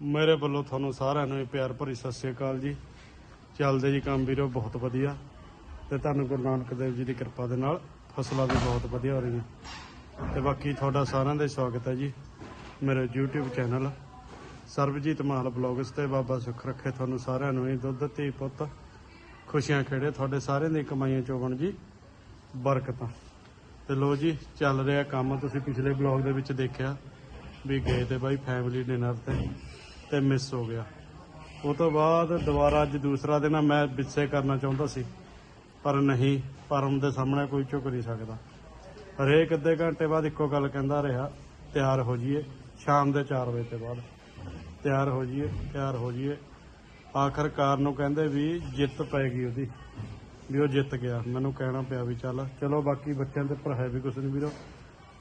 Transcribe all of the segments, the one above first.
ਮੇਰੇ ਵੱਲੋਂ ਤੁਹਾਨੂੰ ਸਾਰਿਆਂ ਨੂੰ ਪਿਆਰ ਭਰੀ ਸਤਿ ਸ੍ਰੀ ਅਕਾਲ ਜੀ। ਚੱਲਦੇ ਜੀ ਕੰਮ ਵੀਰੋ, ਬਹੁਤ ਵਧੀਆ। ਤੇ ਤੁਹਾਨੂੰ ਗੁਰੂ ਨਾਨਕ ਦੇਵ ਜੀ ਦੀ ਕਿਰਪਾ ਦੇ ਨਾਲ ਫਸਲਾਂ ਵੀ ਬਹੁਤ ਵਧੀਆ ਹੋ ਰਹੀਆਂ। ਤੇ ਬਾਕੀ ਤੁਹਾਡਾ ਸਾਰਿਆਂ ਦਾ ਸਵਾਗਤ ਹੈ ਜੀ। ਮੇਰੇ YouTube channel Sarabjit Mal vlogs ਤੇ ਬਾਬਾ ਸੁੱਖ ਰੱਖੇ ਤੁਹਾਨੂੰ ਸਾਰਿਆਂ ਨੂੰ ਹੀ। ਦੁੱਧ, ਧੀ, ਪੁੱਤ, ਖੁਸ਼ੀਆਂ ਖੇੜੇ ਤੁਹਾਡੇ ਸਾਰਿਆਂ ਦੀ ਕਮਾਈਆਂ ਚੋਂ ਜੀ। ਬਰਕਤਾਂ। ਤੇ ਲੋ ਜੀ, ਚੱਲ ਰਿਹਾ ਕੰਮ। ਤੁਸੀਂ ਪਿਛਲੇ ਬਲੌਗ ਦੇ ਵਿੱਚ ਦੇਖਿਆ ਵੀ ਗਏ ਤੇ ਬਾਈ ਫੈਮਿਲੀ ਡਿਨਰ ਤੇ। ਤੇ ਮਿਸ ਹੋ ਗਿਆ। ਉਹ ਤੋਂ ਬਾਅਦ ਦੁਬਾਰਾ ਅੱਜ ਦੂਸਰਾ ਦਿਨ ਆ, ਮੈਂ ਵਿਸੇ ਕਰਨਾ ਚਾਹੁੰਦਾ ਸੀ, ਪਰ ਨਹੀਂ, ਪਰਮ ਦੇ ਸਾਹਮਣੇ ਕੋਈ ਝੁਕ ਨਹੀਂ ਸਕਦਾ। ਹਰੇਕ ਅੱਧੇ ਘੰਟੇ ਬਾਅਦ ਇੱਕੋ ਗੱਲ ਕਹਿੰਦਾ ਰਿਹਾ, ਤਿਆਰ ਹੋ ਜਾਈਏ, ਸ਼ਾਮ ਦੇ 4 ਵਜੇ ਤੋਂ ਬਾਅਦ। ਤਿਆਰ ਹੋ ਜਾਈਏ, ਤਿਆਰ ਹੋ ਜਾਈਏ। ਆਖਰਕਾਰ ਨੂੰ ਕਹਿੰਦੇ ਵੀ ਜਿੱਤ ਪੈ ਗਈ ਉਹਦੀ, ਵੀ ਉਹ ਜਿੱਤ ਗਿਆ। ਮੈਨੂੰ ਕਹਿਣਾ ਪਿਆ ਵੀ ਚੱਲ, ਚਲੋ ਬਾਕੀ ਬੱਚਿਆਂ ਦੇ ਪਰ ਹੈ ਵੀ ਕੁਛ ਨਹੀਂ ਵੀਰੋ।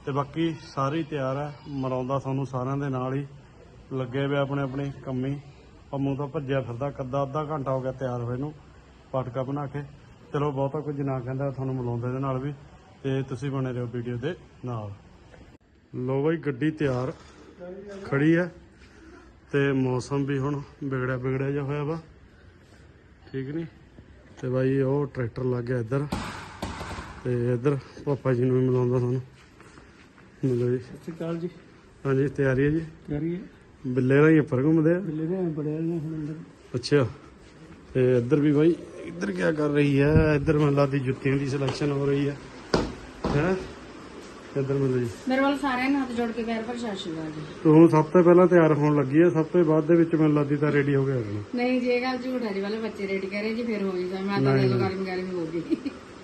ਤੇ ਬਾਕੀ ਸਾਰੀ ਤਿਆਰ ਹੈ ਮਨਾਉਂਦਾ ਤੁਹਾਨੂੰ ਸਾਰਿਆਂ ਦੇ ਨਾਲ ਹੀ। ਲੱਗੇ ਵੇ ਆਪਣੇ ਆਪਣੇ ਕੰਮੀ। ਪੰਮੂ ਤਾਂ ਭੱਜਿਆ ਫਿਰਦਾ ਕੱਦਾ ਅੱਧਾ ਘੰਟਾ ਹੋ ਗਿਆ ਤਿਆਰ ਹੋਏ ਨੂੰ ਪਟਕਾ ਬਣਾ ਕੇ। ਚਲੋ ਬਹੁਤਾ ਕੁਝ ਨਾ ਕਹਿੰਦਾ ਤੁਹਾਨੂੰ ਮਿਲਾਉਂਦੇ ਦੇ ਨਾਲ ਵੀ ਤੇ ਤੁਸੀਂ ਬਣੇ ਰਹੋ ਵੀਡੀਓ ਦੇ ਨਾਲ। ਲੋ ਬਈ ਗੱਡੀ ਤਿਆਰ ਖੜੀ ਹੈ ਤੇ ਮੌਸਮ ਵੀ ਹੁਣ ਵਿਗੜਿਆ ਵਿਗੜਿਆ ਜਿਹਾ ਹੋਇਆ ਵਾ। ਠੀਕ ਨਹੀਂ ਤੇ ਬਾਈ ਉਹ ਟਰੈਕਟਰ ਲੱਗ ਗਿਆ ਇੱਧਰ ਤੇ ਇੱਧਰ ਪਾਪਾ ਜੀ ਨੂੰ ਵੀ ਮਿਲਾਉਂਦਾ ਤੁਹਾਨੂੰ। ਮਿਲੋ ਜੀ। ਸਤਿ ਸ਼੍ਰੀ ਅਕਾਲ ਜੀ। ਹਾਂਜੀ ਤਿਆਰੀ ਹੈ ਜੀ? ਕਰੀਏ ਬਿੱਲੇ ਰਾਹੀਂ ਉੱਪਰ ਘੁੰਮਦੇ ਆ ਬਿੱਲੇ ਦੇ ਬੜੇ ਨੇ ਹੁਣ ਅੰਦਰ। ਅੱਛਾ ਤੇ ਇੱਧਰ ਵੀ ਬਾਈ ਇੱਧਰ ਕੀ ਕਰ ਰਹੀ ਹੈ ਇੱਧਰ ਮੈਨੂੰ ਲੱਗਦੀ ਜੁੱਤੀਆਂ ਦੀ ਸਿਲੈਕਸ਼ਨ ਹੋ ਰਹੀ ਹੈ ਹੈ? ਇੱਧਰ ਮਿਲੋ ਜੀ ਮੇਰੇ ਵੱਲ ਸਾਰਿਆਂ ਨੂੰ ਹੱਥ ਜੋੜ ਕੇ ਪਿਆਰ ਭਰੀ ਸਤਿ ਸ਼੍ਰੀ ਅਕਾਲ ਜੀ ਤੂੰ ਸਭ ਤੋਂ ਪਹਿਲਾਂ ਤਿਆਰ ਹੋਣ ਲੱਗੀ ਹੈ ਸਭ ਤੋਂ ਬਾਅਦ ਦੇ ਵਿੱਚ ਮੈਨੂੰ ਲੱਗਦੀ ਤਾਂ ਰੈਡੀ ਹੋ ਗਿਆ ਹੋਣਾ। ਨਹੀਂ ਜੇ ਇਹ ਗੱਲ ਝੂਠ ਹੈ ਜੀ ਵਾਲੇ ਬੱਚੇ ਰੈਡੀ ਕਰੇ ਜੀ ਫਿਰ ਹੋ ਜੀ ਮੈਂ ਤਾਂ ਦੇ ਗਰਮ ਗਰਮ ਹੋ ਗਈ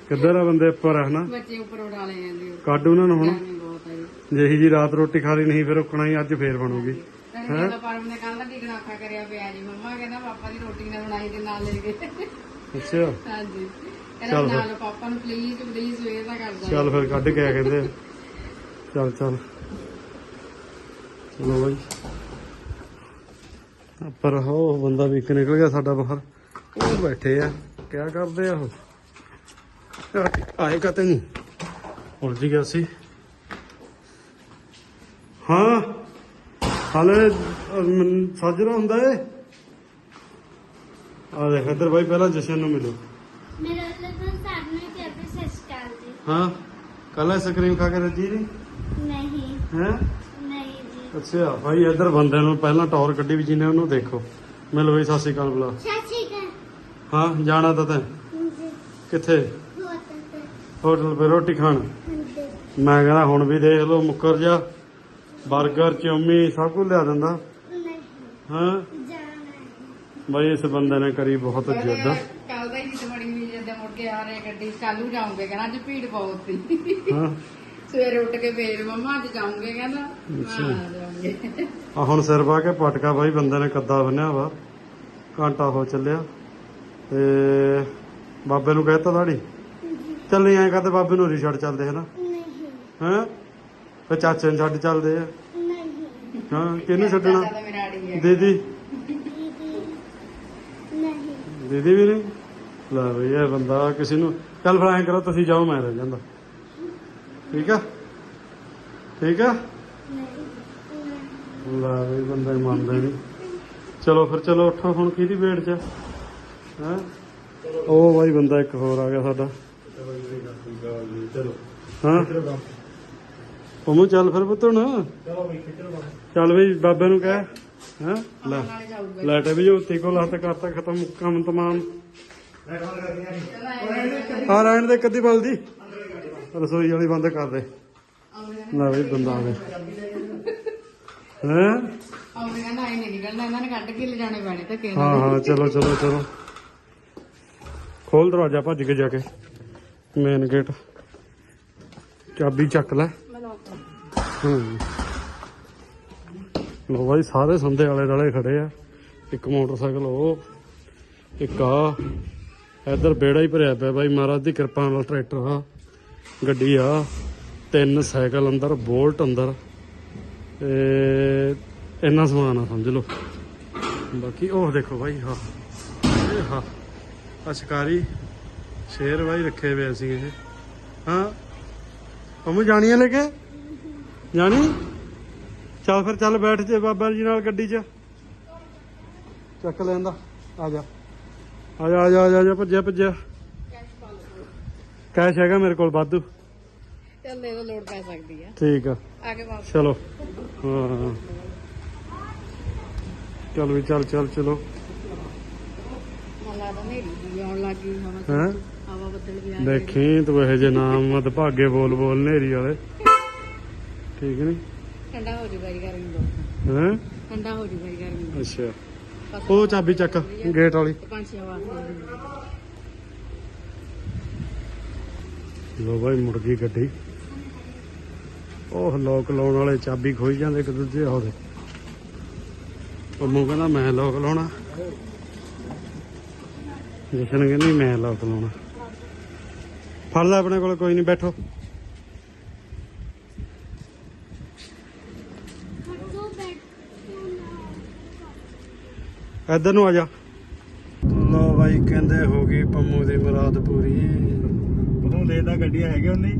ਕਿੱਧਰ ਆ ਬੰਦੇ ਉੱਪਰ ਆ ਹਨਾ? ਬੱਚੇ ਉੱਪਰ ਉਡਾ ਲੈ ਜਾਂਦੇ ਹੋ। ਕੱਢ ਉਹਨਾਂ ਨੂੰ ਹੁਣ। ਗਰਮੀ ਬਹੁਤ ਹੈ ਜੀ। ਜਿਹੀ ਜੀ ਰਾਤ ਰੋਟੀ ਖਾ ਲਈ ਨਹੀਂ ਫਿਰ ਰੁਕਣਾ ਹੀ ਅੱਜ ਫੇਰ ਬਣੂਗੀ। ਕਹਿੰਦਾ ਤਾਂ ਪਰਮ ਨੇ ਕੱਲ ਦਾ ਟਿਕਣਾ ਔਖਾ ਕਰਿਆ ਪਿਆ ਜੀ। ਮੰਮਾ ਕਹਿੰਦਾ ਪਾਪਾ ਦੀ ਰੋਟੀ ਨਾ ਬਣਾਈ ਤੇ ਨਾਲ ਲੈ ਕੇ। ਅੱਛਾ। ਹਾਂਜੀ। ਕਹਿੰਦਾ ਨਾਲ ਪਾਪਾ ਨੂੰ ਪਲੀਜ਼ ਪਲੀਜ਼ ਸਵੇਰ ਦਾ ਕਰਦਾ ਚੱਲ ਫਿਰ ਕੱਢ ਕੇ ਆ ਕਹਿੰਦੇ। ਆ। ਚੱਲ ਚੱਲ। ਚਲੋ ਬਾਈ। ਪਰ ਹੋ ਬੰਦਾ ਵੀ ਇੱਕ ਨਿਕਲ ਗਿਆ ਸਾਡਾ ਬਾਹਰ। ਉਹ ਬੈਠੇ ਆ। ਕਿਆ ਕਰਦੇ ਆ ਉਹ? ਆਏ ਕਾ ਤੈਨੂੰ ਉਲਝ ਗਿਆ ਸੀ। ਹਾਂ। ਹਾਲੇ ਸਾਜਰਾ ਹੁੰਦਾ ਏ। ਆ ਦੇਖ ਇੱਧਰ ਬਾਈ ਪਹਿਲਾਂ ਜਸ਼ਨ ਨੂੰ ਮਿਲੋ। ਮੇਰਾ ਸਸਕਾਲ ਜੀ। ਹਾਂ ਕੱਲ ਆਈਸਕ੍ਰੀਮ ਖਾ ਕੇ ਰੱਜੀ ਨਹੀਂ ਨਹੀਂ। ਹੈ? ਨਹੀਂ ਜੀ। ਅੱਛਾ ਭਾਈ ਇੱਧਰ ਬੰਦੇ ਨੂੰ ਪਹਿਲਾਂ ਟੌਰ ਕੱਢੀ ਵੀ ਜਿਹਨੇ ਉਹਨੂੰ ਦੇਖੋ। ਮਿਲ ਬਈ ਸਤਿ ਸ਼੍ਰੀ ਅਕਾਲ ਬੁਲਾ। ਹਾਂ ਜਾਣਾ ਤਾਂ ਤੈਂ। ਕਿੱਥੇ? ਹੋਟਲ 'ਤੇ। ਰੋਟੀ ਖਾਣ। ਮੈਂ ਕਹਿੰਦਾ ਹੁਣ ਵੀ ਦੇਖ ਲਓ ਮੁੱਕਰ ਜਾ। 버ਗਰ ਚੌਮੀ ਸਭ ਕੁਝ ਲਿਆ ਦਿੰਦਾ। ਨਹੀਂ। ਹਾਂ। ਜਾਣਾ ਹੈ ਬਈ ਇਸ ਬੰਦੇ ਨੇ ਕਰੀ ਬਹੁਤ ਜਿੱਦ। ਕੱਲ ਦਾ ਹੀ ਜਿੱਦ ਬੜੀ ਹੋਈ ਜਦੋਂ ਮੁੜ ਕੇ ਆ ਰਹੇ ਗੱਡੀ ਚਾਲੂ ਜਾਉਂਗੇ ਕਹਿੰਦਾ ਅੱਜ ਭੀੜ ਬਹੁਤ ਸੀ। ਹਾਂ। ਸਵੇਰੇ ਉੱਠ ਕੇ ਫੇਰ ਮੰਮਾ ਅੱਜ ਜਾਉਂਗੇ ਕਹਿੰਦਾ। ਮੈਂ ਆ ਜਾਉਂਗੇ ਆ ਹੁਣ ਸਿਰ ਪਾ ਕੇ ਪਟਕਾ ਬਾਈ ਬੰਦੇ ਨੇ ਕੱਦਾ ਬੰਨਿਆ ਵਾ। ਘੰਟਾ ਹੋ ਚੱਲਿਆ। ਤੇ ਬਾਬੇ ਨੂੰ ਕਹਿਤਾ ਦਾੜੀ। ਚੱਲੇ ਐਂ ਕਰਦੇ ਬਾਬੇ ਨੂੰ ਰੀ ਛੱਡ ਚੱਲਦੇ ਹਨਾ? ਨਹੀਂ। ਹੈਂ? ਫੇ ਚਾਚੇ ਨੂੰ ਛੱਡ ਚੱਲਦੇ ਆ। ਨਹੀਂ ਹਾਂ ਕਿਹਨੂੰ ਛੱਡਣਾ? ਚਾਚਾ ਤਾਂ ਮੇਰਾ ਆੜੀ ਹੈ ਦੀਦੀ? ਦੀਦੀ ਨਹੀਂ ਦੀਦੀ ਵੀ ਨਹੀਂ? ਲੈ ਬਈ ਇਹ ਬੰਦਾ ਕਿਸੇ ਨੂੰ ਚੱਲ ਫਿਰ ਐਂ ਕਰੋ ਤੁਸੀਂ ਜਾਓ ਮੈਂ ਰਹਿ ਜਾਂਦਾ। ਠੀਕ ਆ? ਠੀਕ ਆ? ਨਹੀਂ ਲੈ ਬਈ ਬੰਦਾ ਹੀ ਮੰਨਦਾ ਨਹੀਂ। ਚਲੋ ਫਿਰ ਚਲੋ ਉੱਠੋ ਹੁਣ ਕਿਹਦੀ ਵੇਟ 'ਚ ਹੈ? ਉਹ ਬਾਈ ਬੰਦਾ ਇੱਕ ਹੋਰ ਆ ਗਿਆ ਸਾਡਾ। ਹਾਂ? ਉਹਨੂੰ ਚੱਲ ਫਿਰ ਪੁੱਤ ਹੁਣ। ਚੱਲ ਬਈ ਬਾਬੇ ਨੂੰ ਕਹਿ ਹਾਂ? ਲੈ। ਲੈਟ ਵੀ ਜੋ ਉੱਤੇ ਕੋਲ ਹੱਥ ਕਰਤਾ ਖਤਮ ਕੰਮ ਤਮਾਮ। ਹਾਂ ਰਹਿਣ ਦੇ ਕੱਦੀ ਬਲਦੀ। ਰਸੋਈ ਵਾਲੀ ਬੰਦ ਕਰ ਦੇ। ਲੈ ਬਈ ਬੰਦਾ ਆ ਗਿਆ। ਹੈਂ? ਆਉਂਦੇ ਕਹਿੰਦਾ ਆਈ ਨਹੀਂ ਨਿਕਲਣਾ ਇਹਨਾਂ ਨੇ ਕੱਢ ਕੇ ਲਿਜਾਣੇ ਪੈਣੇ ਧੱਕੇ ਹਾਂ ਹਾਂ ਚਲੋ ਚਲੋ ਚਲੋ। ਖੋਲ ਦਰਵਾਜ਼ਾ ਭੱਜ ਕੇ ਜਾ ਕੇ। ਮੇਨ ਗੇਟ ਚਾਬੀ ਚੱਕ ਲੈ। ਲੋ ਬਾਈ, ਸਾਰੇ ਸੰਦੇ ਵਾਲੇ ਨਾਲੇ ਖੜੇ ਆ। ਇੱਕ ਮੋਟਰਸਾਈਕਲ ਉਹ, ਇੱਕ ਆ। ਇੱਧਰ ਬੇੜਾ ਹੀ ਭਰਿਆ ਪਿਆ ਬਾਈ, ਮਹਾਰਾਜ ਦੀ ਕਿਰਪਾ ਨਾਲ ਟਰੈਕਟਰ ਆ, ਗੱਡੀ ਆ। ਤਿੰਨ ਸਾਈਕਲ ਅੰਦਰ, ਬੋਲਟ ਅੰਦਰ। ਤੇ ਇੰਨਾ ਸਮਾਨ ਆ, ਸਮਝ ਲਓ। ਬਾਕੀ ਉਹ ਦੇਖੋ ਬਾਈ ਹਾਂ ਇਹ ਹਾਂ ਆ ਸ਼ਿਕਾਰੀ ਸ਼ੇਰ ਭਾਈ ਰੱਖੇ ਹੋਏ ਅਸੀਂ ਇਹ ਹਾਂ। ਪੰਮੂ ਜਾਣੀਆਂ ਲੈ ਕੇ? ਜਾਣੀ? ਚੱਲ ਫਿਰ ਚੱਲ ਬੈਠ ਜੇ ਬਾਬਾ ਜੀ ਨਾਲ ਗੱਡੀ 'ਚ। ਚੱਕ ਲੈਂਦਾ ਆ ਜਾ। ਆ ਜਾ ਆ ਜਾ ਆ ਜਾ, ਭੱਜਿਆ ਭੱਜਿਆ। ਕੈਸ਼ ਹੈਗਾ ਮੇਰੇ ਕੋਲ ਵਾਧੂ। ਚੱਲ ਦੇ ਦੋ ਲੋੜ ਪੈ ਸਕਦੀ ਆ। ਠੀਕ ਆ। ਆ ਕੇ ਵਾਪਸ। ਚਲੋ। ਹਾਂ ਚਲ ਵੀ ਚੱਲ ਚੱਲ ਚਲੋ। ਮਨ ਲੱਗਦਾ ਨੇਰੀ ਵੀ ਆਉਣ ਲੱਗ ਗਈ ਹਵਾ ਚ। ਹੈਂ? ਹਵਾ ਬੱਦਲ ਵੀ ਆ ਗਏ ਦੇਖੀ ਤੂੰ ਇਹ ਜੇ ਨਾਮ ਮਤ ਭਾਗੇ ਬੋਲ ਬੋਲ ਨੇਰੀ ਵਾਲੇ। ਠੀਕ ਨਹੀਂ ਠੰਡਾ ਹੋ ਜੂਗਾ ਜੀ ਗਰਮੀ ਬਹੁਤ। ਹੈਂ? ਠੰਡਾ ਹੋ ਜੂਗਾ ਜੀ ਗਰਮੀ ਅੱਛਾ। ਬਸ ਉਹ ਚਾਬੀ ਚੱਕ ਗੇਟ ਵਾਲੀ। ਲੋ ਬਾਈ ਮੁੜ ਗਈ ਗੱਡੀ। ਉਹ ਲੋਕ ਲਾਉਣ ਵਾਲੇ ਚਾਬੀ ਖੋਈ ਜਾਂਦੇ ਇੱਕ ਦੂਜੇ ਉਹਦੇ ਪੰਮੂ ਕਹਿੰਦਾ ਮੈਂ ਲੋਕ ਲਾਉਣਾ। ਜਸ਼ਨ ਕਹਿੰਦੀ ਮੈਂ ਲੋਕ ਲਾਉਣਾ। ਫੜ ਲੈ ਆਪਣੇ ਕੋਲ ਕੋਈ ਨਹੀਂ ਬੈਠੋ ਹੱਥੋਂ ਬੈਠ ਇੱਧਰ ਨੂੰ ਆ ਜਾ। ਲੋ ਬਾਈ ਕਹਿੰਦੇ ਹੋ ਗਈ ਪੰਮੂ ਦੀ ਮੁਰਾਦ ਪੂਰੀ। ਉਹਨੂੰ ਲੈ ਦਾ ਗੱਡੀਆਂ ਹੈਗੇ ਉਹਨੇ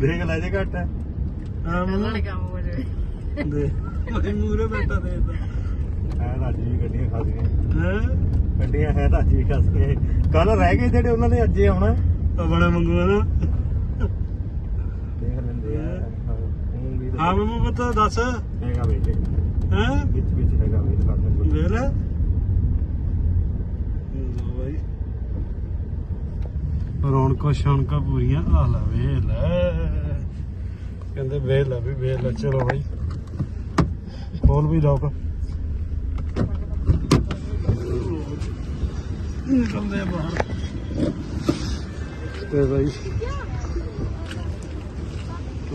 ਦੇਖ ਲੈ ਜੇ ਘੱਟ। ਹੈ ਉਹਨਾਂ ਨੇ। ਕੰਮ ਹੋ ਜਾਵੇ ਦੇ ਉਹਦੇ ਮੂਰੇ ਬੈਠਾ ਦੇ ਹੈ ਰਾਜੀ ਵੀ ਗੱਡੀਆਂ ਖਾਸੀਆਂ ਹੈ? ਗੱਡੀਆਂ ਹੈ ਰਾਜੀ ਵੀ ਖਾਸੀਆਂ ਕੱਲ ਰਹਿ ਗਏ ਜਿਹੜੇ ਉਹਨਾਂ ਨੇ ਅੱਜੇ ਆਉਣਾ। ਬੜੇ ਮੰਗੂ ਨਾ। ਦੇਖ ਲੈਂਦੇ ਆ। ਹਾਂ? ਮੰਮੂ ਪਤਾ ਦੱਸ। ਹੈਗਾ ਹੈ? ਵਿੱਚ ਵਿੱਚ ਹੈਗਾ ਵਿੱਚ ਕਰਦੇ ਵੇਖ ਲੈ। ਲੋ ਬਾਈ। ਰੌਣਕਾਂ ਸ਼ੌਣਕਾਂ ਪੂਰੀਆਂ ਆ ਲੈ ਵੇਖ ਲੈ। ਕਹਿੰਦੇ ਵੇਖ ਲੈ ਵੀ ਵੇਖ ਲੈ ਚਲੋ ਬਾਈ। ਖੋਲ ਵੀ ਲੋਕ ਨਿਕਲਦੇ ਆ ਬਾਹਰ। ਤੇ ਬਾਈ।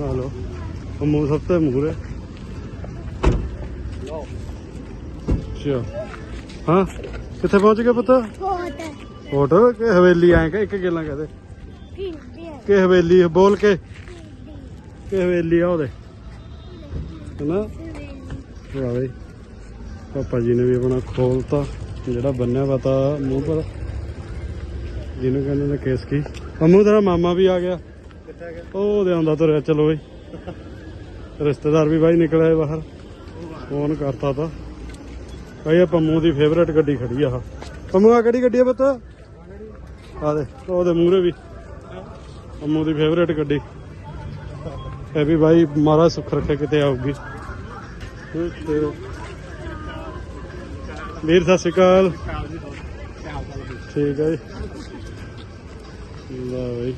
ਆ ਲੋ ਮੂੰਹ ਸਭ ਤੇ ਮੂਰੇ ਅੱਛਾ। ਹਾਂ? ਕਿੱਥੇ ਪਹੁੰਚ ਗਏ ਪੁੱਤ? ਬਹੁਤ ਹੋਟਲ ਕਿ ਹਵੇਲੀ ਆਏ ਕਿ ਇੱਕ ਗੱਲਾਂ ਕਹਦੇ? ਕਿ ਹਵੇਲੀ ਬੋਲ ਕੇ। ਕਿ ਹਵੇਲੀ ਆ ਉਹਦੇ? ਹਨਾ? ਵਾਹ ਬਈ। ਪਾਪਾ ਜੀ ਨੇ ਵੀ ਆਪਣਾ ਖੋਲਤਾ ਜਿਹੜਾ ਬੰਨਿਆ ਪਤਾ ਮੂੰਹ ਪਰ। ਜਿਹਨੂੰ ਕਹਿੰਦੇ ਨੇ ਕੇਸ ਕੀ? ਅੰਮੂ ਤੇਰਾ ਮਾਮਾ ਵੀ ਆ ਗਿਆ? ਉਹ ਉਹਦੇ ਆਉਂਦਾ ਤੁਰਿਆ ਚਲੋ ਬਈ। ਰਿਸ਼ਤੇਦਾਰ ਵੀ ਬਾਈ ਨਿਕਲਿਆ ਬਾਹਰ। ਫੋਨ ਕਰਤਾ ਤਾ। ਭਾਈ ਇਹ ਪੰਮੂ ਦੀ ਫੇਵਰੇਟ ਗੱਡੀ ਖੜੀ ਆ ਪੰਮੂ ਆ ਕਿਹੜੀ ਗੱਡੀ ਆ ਪੁੱਤ? ਆ ਦੇ ਉਹਦੇ ਮੂਹਰੇ ਵੀ। ਪੰਮੂ ਦੀ ਫੇਵਰੇਟ ਗੱਡੀ। ਇਹ ਵੀ ਬਾਈ ਮਾਰਾ ਸੁੱਖ ਰੱਖੇ ਕਿਤੇ ਆਊਗੀ। ਵੀਰ, ਸਤਿ ਸ਼੍ਰੀ ਅਕਾਲ। ਠੀਕ ਹੈ ਜੀ। ਲਾ ਬਈ।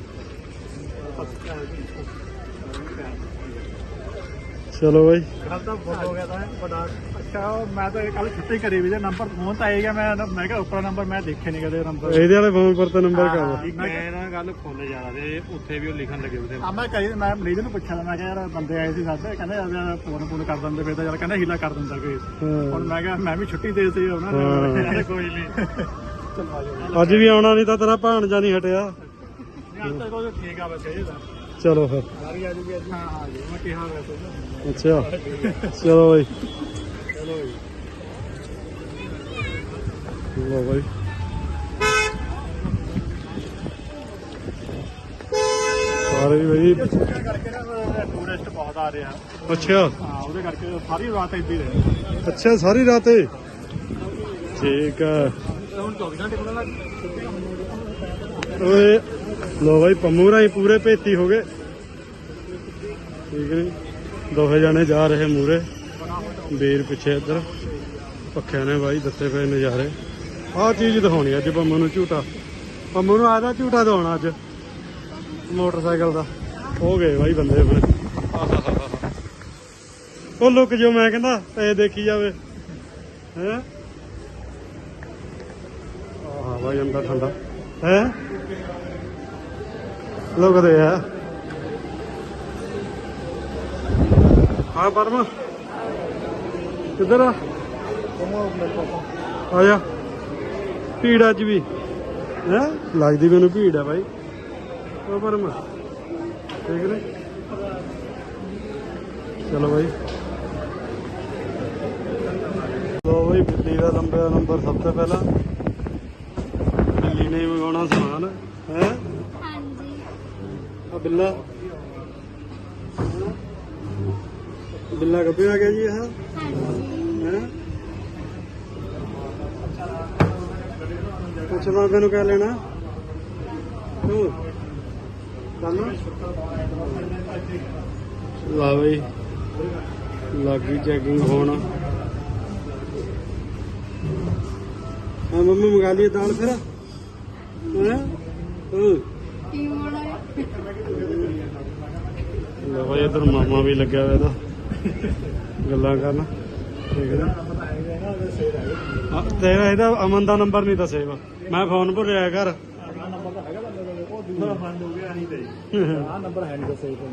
ਚਲੋ ਬਾਈ। ਕੱਲ ਤਾਂ ਫੁੱਲ ਹੋ ਗਿਆ ਤਾਂ ਬੜਾ ਅੱਛਾ ਮੈਂ ਤਾਂ ਕੱਲ ਛੁੱਟੀ ਕਰੀ ਵੀ ਤੇ ਨੰਬਰ ਫੋਨ ਤਾਂ ਆਏਗਾ ਮੈਂ ਮੈਂ ਕਿਹਾ ਉੱਪਰ ਨੰਬਰ ਮੈਂ ਦੇਖੇ ਨਹੀਂ ਕਦੇ ਨੰਬਰ ਇਹਦੇ ਵਾਲੇ ਫੋਨ ਪਰ ਤਾਂ ਨੰਬਰ ਕਰ ਮੈਂ ਨਾ ਗੱਲ ਖੋਲੇ ਜਾ ਰਹੇ ਉੱਥੇ ਵੀ ਉਹ ਲਿਖਣ ਲੱਗੇ ਉਹਦੇ ਆ ਮੈਂ ਕਹੀ ਮੈਂ ਮੈਨੇਜਰ ਨੂੰ ਪੁੱਛਿਆ ਤਾਂ ਮੈਂ ਕਿਹਾ ਯਾਰ ਬੰਦੇ ਆਏ ਸੀ ਸਾਡੇ। ਕਹਿੰਦੇ ਯਾਰ ਫੋਨ ਫੋਨ ਕਰ ਦਿੰਦੇ ਫਿਰ ਤਾਂ ਯਾਰ ਕਹਿੰਦਾ ਹੀਲਾ ਕਰ ਦਿੰਦਾ ਕੋਈ। ਹੁਣ ਮੈਂ ਕਿਹਾ ਮੈਂ ਵੀ ਛੁੱਟੀ ਦੇ ਸੀ ਉਹਨਾਂ ਨੇ ਹਾਂ। ਕੋਈ ਨਹੀਂ ਚਲ ਆ ਜਾਓ। ਅੱਜ ਵੀ ਆਉਣਾ ਨਹੀਂ ਤਾਂ ਤੇਰਾ ਭਾਣਜਾ ਨਹੀਂ ਹਟਿਆ। ਅੱਜ ਤੱਕ ਉਹ ਠੀਕ ਆ ਬਸ ਇਹ ਤਾਂ ਚਲੋ ਫਿਰ ਸਾਰੀ ਆ ਜੂਗੀ ਅੱਜ ਹਾਂ ਹਾਂ ਜੀ ਮੈਂ ਕਿਹਾ ਵੈਸੇ ਤਾਂ ਅੱਛਾ ਚਲੋ ਬਾਈ ਚਲੋ ਜੀ ਲੋ ਬਾਈ ਸਾਰੇ ਹੀ ਬਾਈ ਛੁੱਟੀਆਂ ਕਰਕੇ ਨਾ ਟੂਰਿਸਟ ਬਹੁਤ ਆ ਰਹੇ ਆ ਅੱਛਾ ਹਾਂ ਉਹਦੇ ਕਰਕੇ ਸਾਰੀ ਰਾਤ ਇੱਦਾਂ ਹੀ ਰਹੇ ਅੱਛਾ ਸਾਰੀ ਰਾਤ ਏ ਠੀਕ ਆ ਹੁਣ 24 ਘੰਟੇ ਕੋਲ ਲੱਗ ਓਏ ਲੋ ਬਾਈ ਪੰਮੂ ਰਾਈ ਪੂਰੇ ਭੇਤੀ ਹੋ ਗਏ ਠੀਕ ਨਹੀਂ ਦੋਹੇ ਜਾਣੇ ਜਾ ਰਹੇ ਮੂਰੇ ਵੀਰ ਪਿੱਛੇ ਇੱਧਰ। ਪੱਖਿਆਂ ਨੇ ਬਾਈ ਦਿੱਤੇ ਪਏ ਨਜ਼ਾਰੇ। ਆਹ ਚੀਜ਼ ਦਿਖਾਉਣੀ ਅੱਜ ਪੰਮੂ ਨੂੰ ਝੂਟਾ। ਪੰਮੂ ਨੂੰ ਆਦਾ ਝੂਟਾ ਦਿਖਾਉਣਾ ਅੱਜ। ਮੋਟਰਸਾਈਕਲ ਦਾ। ਹੋ ਗਏ ਬਾਈ ਬੰਦੇ ਆਪਣੇ। ਉਹ ਲੁੱਕ ਜੋ ਮੈਂ ਕਹਿੰਦਾ, ਇਹ ਦੇਖੀ ਜਾਵੇ। ਹੈ? ਆਹ ਬਾਈ ਅੰਦਰ ਠੰਡਾ। ਹੈ? ਲੁਕਦੇ ਆ। ਹਾਂ ਪਰਮ। ਕਿੱਧਰ ਆ? ਆ ਜਾ। ਭੀੜ ਅੱਜ ਵੀ। ਹੈ? ਲੱਗਦੀ ਮੈਨੂੰ ਭੀੜ ਆ ਬਾਈ। ਉਹ ਪਰਮ। ਠੀਕ ਨੇ? ਚਲੋ ਬਾਈ। ਲੋ ਬਾਈ ਬਿੱਲੀ ਦਾ ਲੰਬਾ ਨੰਬਰ ਸਭ ਤੋਂ ਪਹਿਲਾਂ। ਬਿੱਲੀ ਨੇ ਮੰਗਾਉਣਾ ਸਮਾਨ। ਹੈ? ਹਾਂਜੀ। ਆ ਬਿੱਲਾ। ਬਿੱਲਾ ਕੱਪੇ ਆ ਗਿਆ ਜੀ ਇਹ? ਹੈਂ? ਪੁੱਛ ਲਾ ਮੈਨੂੰ ਕਹਿ ਲੈਣਾ। ਤੂੰ ਸਾਨੂੰ ਲਾ ਬਈ। ਲੱਗੀ ਚੈਕਿੰਗ ਹੋਣ। ਹਾਂ ਮੰਮੀ ਮੰਗਾ ਲਈ ਦਾਲ ਫਿਰ। ਹੈਂ? ਹੂੰ। ਕੀ ਹੋਣਾ ਹੈ? ਲੋ ਭਾਈ ਇਧਰ ਮਾਮਾ ਵੀ ਲੱਗਿਆ ਹੋਇਆ ਇਹਦਾ। ਗੱਲਾਂ ਕਰਨ। ਠੀਕ ਹੈ ਹਾਂ, ਤੇਰਾ ਇਹਦਾ ਅਮਨ ਦਾ ਨੰਬਰ ਨਹੀਂ ਦੱਸੇ ਮੈਂ ਫੋਨ ਭੁੱਲਿਆ ਕਰ ਆਹ ਨੰਬਰ ਤਾਂ ਹੈਗਾ ਬੰਦੇ ਕੋਲ ਉਹ ਦੂਸਰਾ ਬੰਦ ਹੋ ਗਿਆ ਨਹੀਂ ਤੇ। ਆਹ ਨੰਬਰ ਹੈ ਨਹੀਂ ਦੱਸੇ ਕੋਲ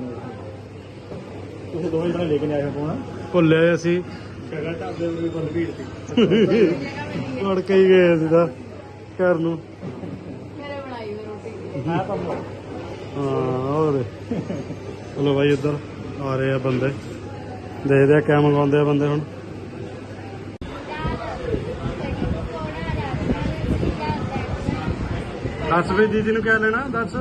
ਤੁਸੀਂ ਦੋਵੇਂ ਜਣੇ ਲੈ ਕੇ ਆਏ ਹੋ ਫੋਨ? ਭੁੱਲੇ ਅਸੀਂ। ਸ਼ਗਰ ਢਾਬੇ ਵੀ ਬੰਦ ਭੀੜ ਸੀ। ਮੁੜ ਕੇ ਹੀ ਗਏ ਅਸੀਂ ਤਾਂ ਘਰ ਨੂੰ। ਮੇਰੇ ਬਣਾਈ ਹੋਈ ਰੋਟੀ। ਮੈਂ ਤਾਂ ਹਾਂ ਹੋਰ। ਚਲੋ ਭਾਈ ਇੱਧਰ ਆ ਰਹੇ ਆ ਬੰਦੇ। ਦੇਖਦੇ ਆ ਕਿਆ ਮੰਗਾਉਂਦੇ ਆ ਬੰਦੇ ਹੁਣ। ਦੱਸ ਵੀ ਦੀਦੀ ਨੂੰ ਕਿਆ ਲੈਣਾ ਦੱਸ।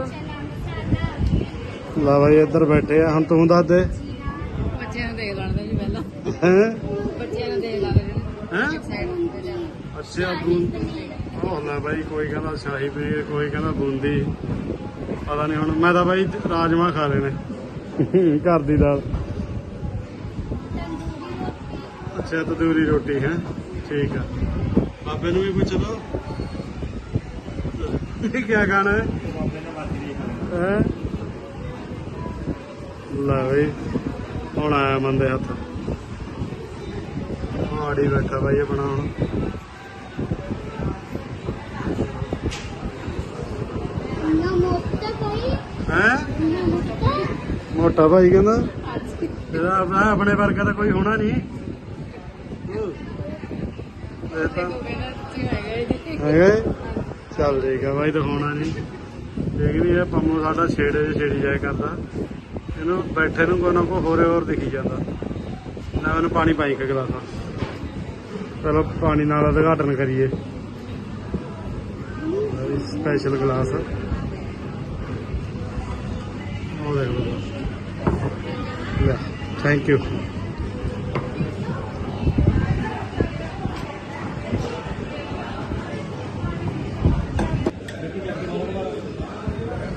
ਲਾ ਭਾਈ ਇੱਧਰ ਬੈਠੇ ਆ। ਹੁਣ ਤੂੰ ਦੱਸ ਦੇ। ਬੱਚਿਆਂ ਨੂੰ ਦੇਖ ਲੈਣ ਜੀ ਪਹਿਲਾਂ। ਹੈ? ਬੱਚਿਆਂ ਨੂੰ ਦੇਖ ਲੈਣ ਹੈਂ? ਅੱਛਾ ਬੂੰਦ ਉਹ ਲੈ ਭਾਈ ਕੋਈ ਕਹਿੰਦਾ ਸ਼ਾਹੀ ਪਨੀਰ ਕੋਈ ਕਹਿੰਦਾ ਬੂੰਦੀ। ਪਤਾ ਨਹੀਂ ਹੁਣ। ਮੈਂ ਤਾਂ ਭਾਈ ਰਾਜਮਾ ਖਾ ਲੈਣੇ। ਘਰ ਦੀ ਦਾਲ। ਅੱਛਾ ਤੰਦੂਰੀ ਰੋਟੀ ਹੈ? ਠੀਕ ਆ। ਬਾਬੇ ਨੂੰ ਵੀ ਪੁੱਛ ਲਓ। ਕੀ ਖਾਣਾ ਹੈ? ਹੈਂ? ਲੈ ਬਈ ਹੁਣ ਆਇਆ ਹੱਥ। ਆੜੀ ਬੈਠਾ ਬਾਈ ਆਪਣਾ ਹੁਣ ਹੈ? ਮੋਟਾ। ਭਾਈ ਕਹਿੰਦਾ। ਇਹਦਾ ਆਪਣੇ ਵਰਗਾ ਤਾਂ ਕੋਈ ਹੋਣਾ ਨਹੀਂ। ਇਹ ਤਾਂ ਹੈਗਾ? ਚੱਲ ਠੀਕ ਆ ਬਾਈ ਤਾਂ ਨਹੀਂ ਦੇਖ ਇਹ ਪੰਮੂ ਸਾਡਾ ਛੇੜੇ ਜਿਹੇ ਛੇੜੀ ਜਾਇਆ ਕਰਦਾ। ਇਹਨੂੰ ਬੈਠੇ ਨੂੰ ਕੋਈ ਨਾ ਕੋਈ ਹੋਰੇ ਹੋਰ ਦਿਖੀ ਜਾਂਦਾ। ਨਾ ਉਹਨੂੰ ਪਾਣੀ ਪਾਈ ਕੇ ਗਲਾਸਾਂ ਚਲੋ ਪਾਣੀ ਨਾਲ ਉਦਘਾਟਨ ਕਰੀਏ। ਸਪੈਸ਼ਲ ਗਲਾਸ ਉਹ ਦੇਖੋ ਲੈ ਥੈਂਕ ਯੂ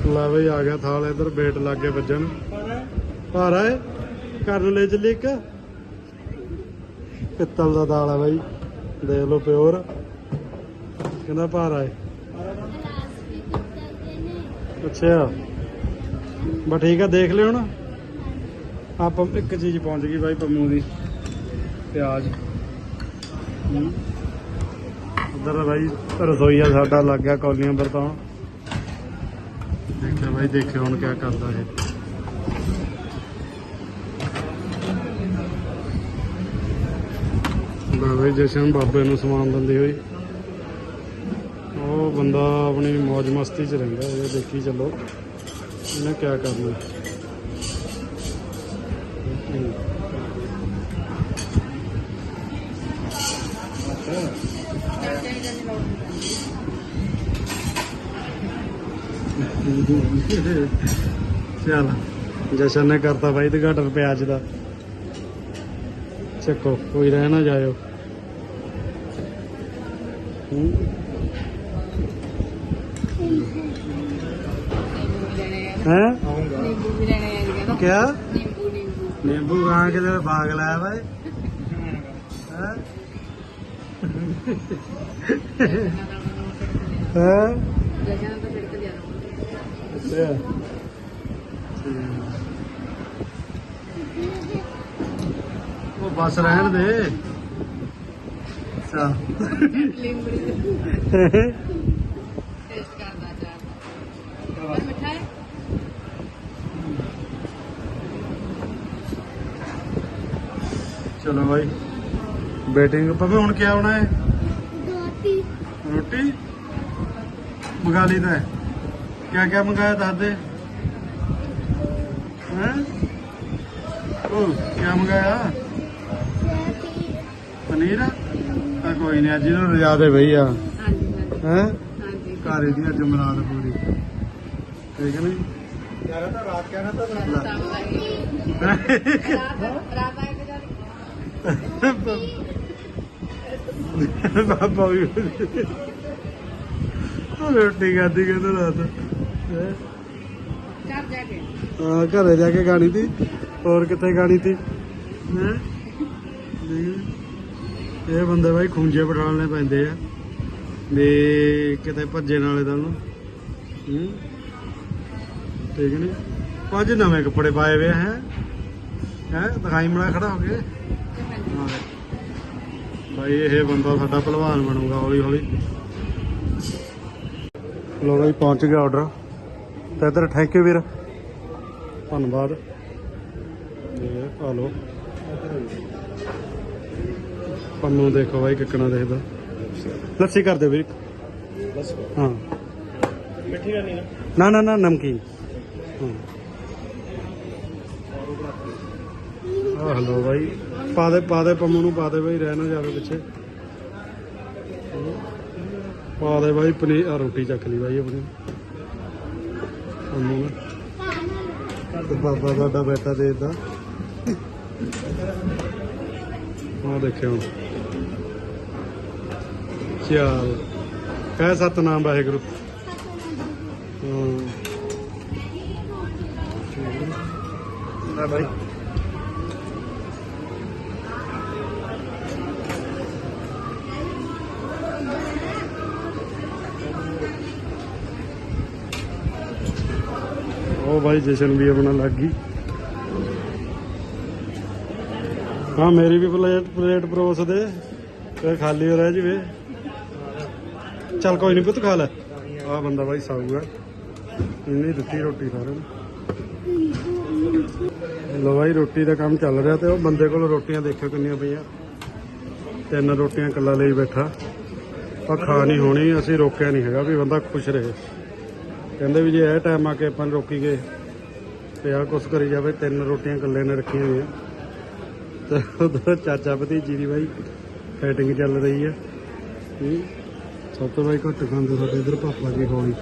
ਲੈ ਬਈ ਆ ਗਿਆ ਥਾਲ ਇਧਰ ਵੇਟ ਲੱਗ ਕੇ ਵੱਜਣ। ਭਾਰਾ ਏ ਕਰਨ ਲੈ ਚੱਲੀ ਇੱਕ ਪਿੱਤਲ ਦਾ ਦਾਲ ਆ ਬਾਈ, ਦੇਖ ਲਓ ਪਿਓਰ। ਕਹਿੰਦਾ ਭਾਰਾ ਏ। ਅੱਛਾ। ਬਸ ਠੀਕ ਆ, ਦੇਖ ਲਿਓ ਨਾ। ਆਪਾਂ ਇੱਕ ਚੀਜ਼ ਪਹੁੰਚ ਗਈ ਬਾਈ ਪੰਮੂ ਦੀ, ਪਿਆਜ਼। ਹੂੰ। ਬਾਈ, ਰਸੋਈਆ ਸਾਡਾ ਲੱਗ ਗਿਆ ਕੌਲੀਆਂ ਵਰਤਾਉਣ। ਦੇਖਿਆ ਬਾਈ, ਦੇਖਿਓ ਹੁਣ ਕਿਆ ਕਰਦਾ ਇਹ। ਬਾਬੇ ਜਸ਼ਨ ਬਾਬੇ ਨੂੰ ਸਮਾਨ ਦਿੰਦੀ ਹੋਈ। ਉਹ ਬੰਦਾ ਆਪਣੀ ਮौज ਮਸਤੀ ਚ ਰਹਿੰਦਾ, ਇਹ ਦੇਖੀ ਚੱਲੋ। ਇਹਨੇ ਕਿਆ ਕਰਨਾ। ਚੱਲ ਜਸ਼ਨ ਨੇ ਕਰਤਾ ਬਾਈ ਉਦਘਾਟਨ ਪਿਆਜ ਦਾ। ਚੱਕੋ, ਕੋਈ ਰਹਿ ਨਾ ਜਾਇਓ। ਹੂੰ? ਹੈ ਨਿੰਬੂ ਵੀ ਲੈਣੇ ਆ ਜੀ ਕਿਆ? ਨਿੰਬੂ ਨਿੰਬੂ ਨਿੰਬੂ ਗਾਂ ਕੇ ਤੇ ਬਾਗ ਲਾਇਆ ਬਾਈ। ਹੈ? ਹੈ? ਉਹ ਬਸ ਰਹਿਣ ਦੇ। ਅੱਛਾ। ਨਿੰਬੂ ਟੇਸਟ ਕਰਦਾ ਚਾਹ ਪਰ ਮਿੱਠਾ ਹੈ ਚਲੋ ਭਾਈ ਬੇਟਿੰਗ ਪਵੇ ਹੁਣ ਕੀ ਆਉਣਾ ਹੈ? ਦੋਤੀ ਰੋਟੀ? ਮੰਗਾ ਲਈ ਤਾਂ ਕਿਆ ਕਿਆ ਮੰਗਾਇਆ ਦੱਸ ਦੇ ਹੈ? ਉਹ ਕਿਆ ਮੰਗਾਇਆ? ਪਨੀਰ? ਆ ਕੋਈ ਨਹੀਂ ਅੱਜ ਇਹਨੂੰ ਰਜਾ ਦੇ ਬਈ ਆ। ਹਾਂਜੀ ਹੈ? ਹਾਂਜੀ ਘਰ ਦੀ ਅੱਜ ਮਰਾਦ ਪੂਰੀ। ਠੀਕ ਨਹੀਂ ਯਾਰ ਤਾਂ ਰਾਤ ਕਹਿਣਾ ਤਾਂ ਰਾਤ ਆਈ ਬਾਬਾ ਵੀ ਰੋਟੀ ਖਾਦੀ ਕਹਿੰਦਾ ਰਾਤ। ਘਰ ਜਾ ਕੇ ਹਾਂ, ਘਰੇ ਜਾ ਕੇ ਗਾਣੀ ਤੀ। ਹੋਰ ਕਿੱਥੇ ਗਾਣੀ ਤੀ? ਹੈਂ? ਇਹ ਬੰਦੇ ਬਾਈ ਖੂੰਜੇ ਪਠਾਲਣੇ ਪੈਂਦੇ ਆ। ਵੀ ਕਿਤੇ ਭੱਜੇ ਨਾਲੇ ਦਾ ਨੂੰ। ਹੂੰ? ਠੀਕ ਨੀ? ਅੱਜ ਨਵੇਂ ਕੱਪੜੇ ਪਾਏ ਵੇ ਹੈ? ਹੈ? ਦਿਖਾਈ ਮੜਾ ਖੜਾ ਹੋ ਕੇ। ਹਾਂ। ਇਹ ਬੰਦਾ ਸਾਡਾ ਪਹਿਲਵਾਨ ਬਣੂਗਾ ਹੌਲੀ ਹੌਲੀ ਲੋ ਬਾਈ, ਪਹੁੰਚ ਗਿਆ ਆਰਡਰ ਤੇ ਇਧਰ। ਥੈਂਕ ਯੂ ਵੀਰ। ਧੰਨਵਾਦ। ਇਹ ਆ ਲੋ ਪੰਨੂ ਦੇਖੋ ਬਾਈ ਕਿੱਕਣਾ ਦੇਖਦਾ। ਲੱਸੀ ਕਰ ਦੇ ਵੀਰ ਹਾਂ। ਮਿੱਠੀ ਕਰਨੀ ਨਾ ਨਾ ਨਾ ਨਮਕੀਨ। ਹਾਂ। ਆਹ ਲੋ ਬਾਈ। ਪਾ ਦੇ ਪਾ ਦੇ ਪੰਮੂ ਨੂੰ ਪਾ ਦੇ ਬਾਈ ਰਹਿ ਨਾ ਜਾਵੇ ਪਿੱਛੇ। ਪਾ ਦੇ ਬਾਈ ਪਨੀਰ ਰੋਟੀ ਚੱਕ ਲਈ ਬਾਈ ਆਪਣੀ। ਪੰਮੂ ਨੇ ਤੇ ਬਾਬਾ ਸਾਡਾ ਬੇਟਾ ਦੇ। ਦਿੱਤਾ ਆ ਦੇਖਿਓ। ਹੁਣ ਕਹਿ ਸਤਨਾਮ ਵਾਹਿਗੁਰੂ। ਹਾਂ। ਲੈ ਬਾਈ। ਉਹ ਬਾਈ ਜਸ਼ਨ ਵੀ ਆਪਣਾ ਲੱਗ ਗਈ। ਹਾਂ, ਮੇਰੀ ਵੀ ਪਲੇਟ ਪਲੇਟ ਪਰੋਸ ਦੇ। ਤੇ ਖਾਲੀ ਹੋ ਰਹਿ ਜਵੇ। ਚੱਲ ਕੋਈ ਨਹੀਂ ਪੁੱਤ, ਖਾ ਲੈ। ਆ ਬੰਦਾ ਭਾਈ ਸਾਊ ਇਹਨੇ ਦਿੱਤੀ ਰੋਟੀ ਸਾਰਿਆਂ ਨੂੰ। ਲੋ ਭਾਈ ਰੋਟੀ ਦਾ ਕੰਮ ਚੱਲ ਰਿਹਾ ਤੇ ਉਹ ਬੰਦੇ ਕੋਲ ਰੋਟੀਆਂ ਦੇਖਿਓ ਕਿੰਨੀਆਂ ਪਈਆਂ। ਤਿੰਨ ਰੋਟੀਆਂ ਇਕੱਲਾ ਲਈ ਬੈਠਾ। ਪਰ ਖਾ ਨਹੀਂ ਹੋਣੀ, ਅਸੀਂ ਰੋਕਿਆ ਨਹੀਂ ਹੈਗਾ ਵੀ ਬੰਦਾ ਖੁਸ਼ ਰਹੇ। ਕਹਿੰਦੇ ਵੀ ਜੇ ਇਹ ਟਾਈਮ ਆ ਕੇ ਆਪਾਂ ਨੂੰ ਰੋਕੀ ਗਏ ਤੇ ਆ ਕੁਛ ਕਰੀ ਜਾਵੇ, ਤਿੰਨ ਰੋਟੀਆਂ ਇਕੱਲੇ ਨੇ ਰੱਖੀਆਂ ਹੋਈਆਂ। ਤੇ ਉਧਰ ਚਾਚਾ ਭਤੀਜੀ ਦੀ ਬਾਈ ਫੈਟਿੰਗ ਚੱਲ ਰਹੀ ਹੈ ਸਭ ਤੋਂ ਬਾਈ ਘੱਟ ਖਾਂਦੇ ਸਾਡੇ ਇਧਰ ਪਾਪਾ ਜੀ ਹੋਣੀ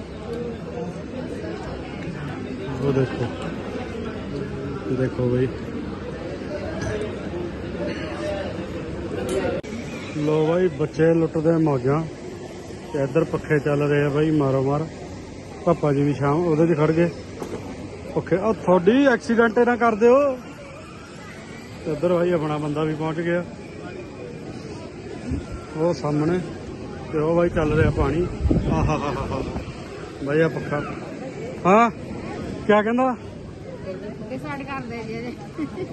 ਉਹ ਦੇਖੋ। ਦੇਖੋ ਬਾਈ। ਲੋ ਬਾਈ, ਬੱਚੇ ਲੁੱਟਦੇ ਮੌਜਾਂ ਤੇ ਇੱਧਰ ਪੱਖੇ ਚੱਲ ਰਹੇ ਆ ਬਾਈ ਮਾਰੋ ਮਾਰ ਪਾਪਾ ਜੀ ਵੀ ਸ਼ਾਮ ਉਹਦੇ 'ਚ ਖੜ ਗਏ। ਪੱਖੇ ਉਹ ਤੁਹਾਡੀ ਐਕਸੀਡੈਂਟ ਨਾ ਕਰ ਦਿਓ। ਤੇ ਇੱਧਰ ਬਾਈ ਆਪਣਾ ਬੰਦਾ ਵੀ ਪਹੁੰਚ ਗਿਆ। ਉਹ ਸਾਹਮਣੇ ਤੇ ਉਹ ਬਾਈ ਚੱਲ ਰਿਹਾ ਪਾਣੀ। ਆਹਾ ਹਾ ਹਾ ਹਾ। ਬਾਈ ਆ ਪੱਖਾ। ਹਾਂ? ਕੀ ਕਹਿੰਦਾ? ਡਿਸਾਈਡ ਕਰਦੇ ਜੀ ਅਜੇ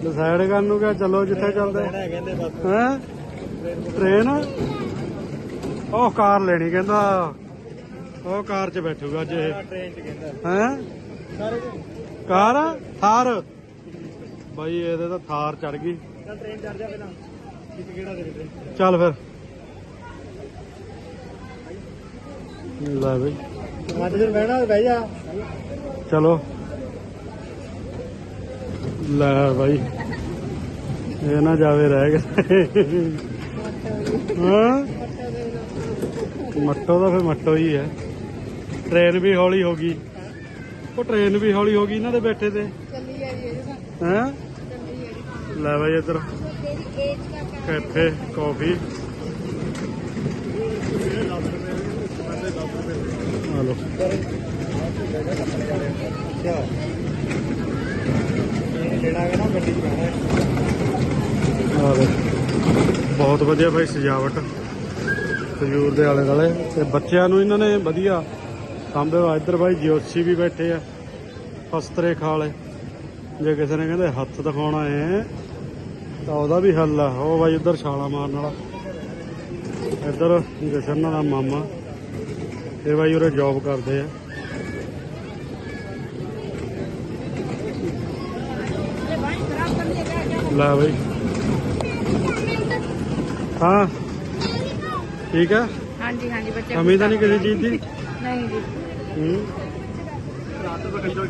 ਡਿਸਾਈਡ ਕਰਨ ਨੂੰ ਕਿਹਾ ਚਲੋ ਜਿੱਥੇ ਚੱਲਦੇ ਕਹਿਣਾ ਕਹਿੰਦੇ ਬਸ। ਹੈ? ਟ੍ਰੇਨ ਉਹ ਕਾਰ ਲੈਣੀ ਕਹਿੰਦਾ। ਉਹ ਕਾਰ 'ਚ ਬੈਠੂਗਾ ਅੱਜ ਇਹ। ਟ੍ਰੇਨ ਚ ਕਹਿੰਦਾ। ਹੈ? ਕਾਰ ਥਾਰ। ਬਾਈ ਇਹਦੇ ਤਾਂ ਥਾਰ ਚੜ ਗਈ। ਚੱਲ ਟ੍ਰੇਨ ਚੜ ਜਾ ਪਹਿਲਾਂ। ਇੱਕ ਕਿਹੜਾ ਦੇ ਦੇ ਚੱਲ ਫਿਰ। ਲੈ ਬਈ। ਅੱਜ ਫਿਰ ਬਹਿਣਾ ਬਹਿ ਜਾ। ਚਲੋ। ਲੈ ਬਾਈ। ਇਹ ਨਾ ਜਾਵੇ ਰਹਿ ਗਏ ਹਾਂ? ਮੱਟੋ ਦਾ ਫਿਰ ਮੱਟੋ ਹੀ ਹੈ। ਟ੍ਰੇਨ ਵੀ ਹੌਲੀ ਹੋ ਗਈ। ਉਹ ਟ੍ਰੇਨ ਵੀ ਹੌਲੀ ਹੋ ਗਈ ਇਹਨਾਂ ਦੇ ਬੈਠੇ ਤੇ। ਚੱਲੀ ਆ ਜੀ ਹੈ? ਲੈ ਬਾਈ ਇੱਧਰ। ਕੈਫੇ ਬਹੁਤ ਵਧੀਆ ਭਾਈ ਸਜਾਵਟ। ਖਜੂਰ ਦੇ ਆਲੇ ਦੁਆਲੇ। ਤੇ ਬੱਚਿਆਂ ਨੂੰ ਇਹਨਾਂ ਨੇ ਵਧੀਆ ਸਾਂਭਿਆ ਇੱਧਰ ਭਾਈ ਜੋਸ਼ੀ ਵੀ ਬੈਠੇ ਆ ਫਸਤਰੇ ਖਾਲੇ ਜੇ ਕਿਸੇ ਨੇ ਕਹਿੰਦੇ ਹੱਥ ਦਿਖਾਉਣਾ ਹੈ ਤਾਂ ਉਹਦਾ ਵੀ ਹੱਲ ਆ। ਉਹ ਭਾਈ ਉੱਧਰ ਛਾਲਾ ਮਾਰਨ ਵਾਲਾ। ਇੱਧਰ ਜਸ਼ਨ ਦਾ ਮਾਮਾ ਇਹ ਭਾਈ ਉਰੇ ਜੌਬ ਕਰਦੇ ਆ। ਲੈ ਭਾਈ ਹਾਂ। ਠੀਕ ਆ? ਹਾਂਜੀ ਹਾਂਜੀ ਬੱਚੇ ਕਮੀ ਤਾਂ ਨਹੀਂ ਕਿਸੇ ਚੀਜ਼ ਦੀ? ਨਹੀਂ ਜੀ।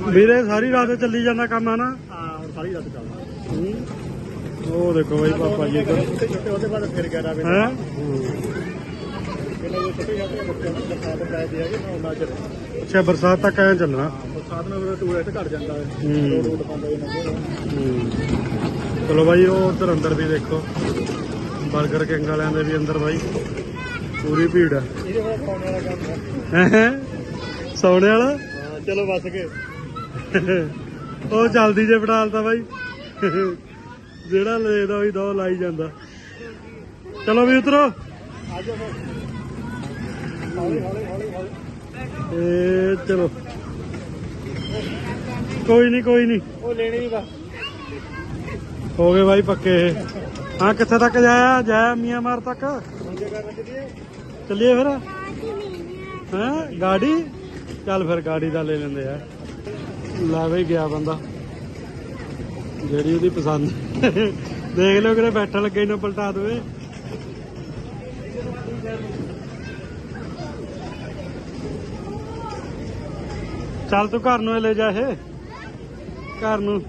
ਵੀਰੇ, ਸਾਰੀ ਰਾਤ ਚੱਲੀ ਜਾਂਦਾ ਕੰਮ ਆ ਨਾ ਹਾਂ। ਹੁਣ ਸਾਰੀ ਰਾਤ ਚੱਲਦਾ ਉਹ ਦੇਖੋ ਬਾਈ, ਪਾਪਾ ਜੀ ਇੱਧਰ। ਉਹਦੇ ਬਾਅਦ ਫਿਰ 11 ਵਜੇ ਹੈ? ਅੱਛਾ, ਬਰਸਾਤ ਤੱਕ ਐਂ ਚੱਲਣਾ। ਬਰਸਾਤ ਨਾਲ ਫਿਰ ਟੂਰਿਸਟ ਘਟ ਜਾਂਦਾ ਹੈ। ਰੋਡ ਬੰਦ ਹੋ। ਜਾਂਦੇ ਚਲੋ ਬਾਈ, ਉਹ ਉਧਰ ਅੰਦਰ ਵੀ ਦੇਖੋ। ਬਰਗਰ ਕਿੰਗ ਵਾਲਿਆਂ ਦੇ ਵੀ ਅੰਦਰ ਬਾਈ। ਪੂਰੀ ਭੀੜ ਆ। ਹੈ? ਸੌਣੇ ਵਾਲਾ? ਹਾਂ ਚਲੋ ਬਸ ਕੇ ਉਹ ਜਲਦੀ ਜੇ ਪਟਾਲਤਾ ਬਾਈ। ਜਿਹੜਾ ਲੈਦਾ ਉਹੀ ਦੋ ਲਾਈ ਜਾਂਦਾ। ਚਲੋ ਵੀ ਉਤਰੋ। ਚਲੋ। ਕੋਈ ਨਹੀਂ ਕੋਈ ਨਹੀਂ ਉਹ ਲੈਣੀ ਨਹੀਂ ਬਸ ਹੋ ਗਏ ਬਾਈ ਪੱਕੇ। ਹਾਂ ਕਿੱਥੇ ਤੱਕ ਜਾਇਆ? ਜਾਇਆ ਤੱਕ? ਮੰਗੇ ਕਰਨ ਚੱਲੀਏ ਚੱਲੀਏ ਫਿਰ? ਹੈਂ? ਗਾੜੀ? ਚੱਲ ਫਿਰ ਗਾੜੀ ਦਾ ਲੈ ਲੈਂਦੇ ਆ। ਲੈ ਬਈ ਗਿਆ ਬੰਦਾ। ਜਿਹੜੀ ਉਹਦੀ ਪਸੰਦ। ਦੇਖ ਲਓ ਕਿਤੇ ਬੈਠਾ ਲੱਗੇ ਇਹਨੂੰ ਪਲਟਾ ਦੇਵੇ ਚੱਲ ਤੂੰ ਘਰ ਨੂੰ ਲੈ ਜਾ ਇਹ। ਘਰ ਨੂੰ।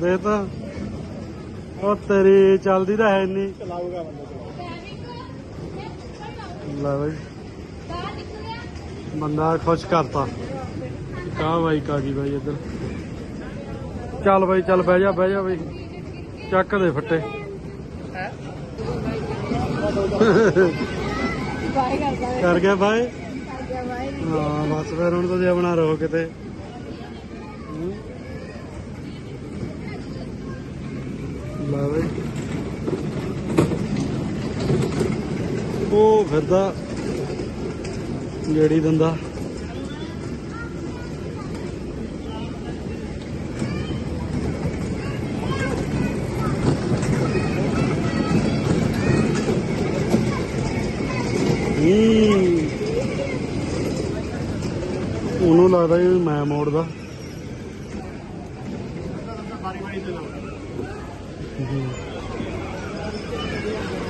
ਦੇ ਤਾਂ। ਉਹ ਤੇਰੀ ਚੱਲਦੀ ਤਾਂ ਹੈ ਨਹੀਂ ਚਲਾਊਗਾ ਬੰਦਾ ਚਲਾਊਗਾ। ਲੈ ਬਈ। ਬੰਦਾ ਖੁਸ਼ ਕਰਤਾ। ਕਾ ਬਾਈ ਕਾ ਬਾਈ ਇੱਧਰ। ਚੱਲ ਬਾਈ, ਚੱਲ ਬਹਿ ਜਾ ਬਹਿ ਜਾ ਬਾਈ। ਚੱਕ ਦੇ ਫੱਟੇ। ਕਰ ਗਿਆ ਬਾਈ? ਹਾਂ, ਬਸ ਫਿਰ ਹੁਣ ਤੁਸੀਂ ਆਪਣਾ ਰਹੋ ਕਿਤੇ। ਹੂੰ। ਉਹ ਫਿਰਦਾ। ਜਿਹੜੀ ਦੰਦਾ। ਉਹਨੂੰ ਲੱਗਦਾ ਵੀ ਮੈਂ ਮੋੜਦਾ।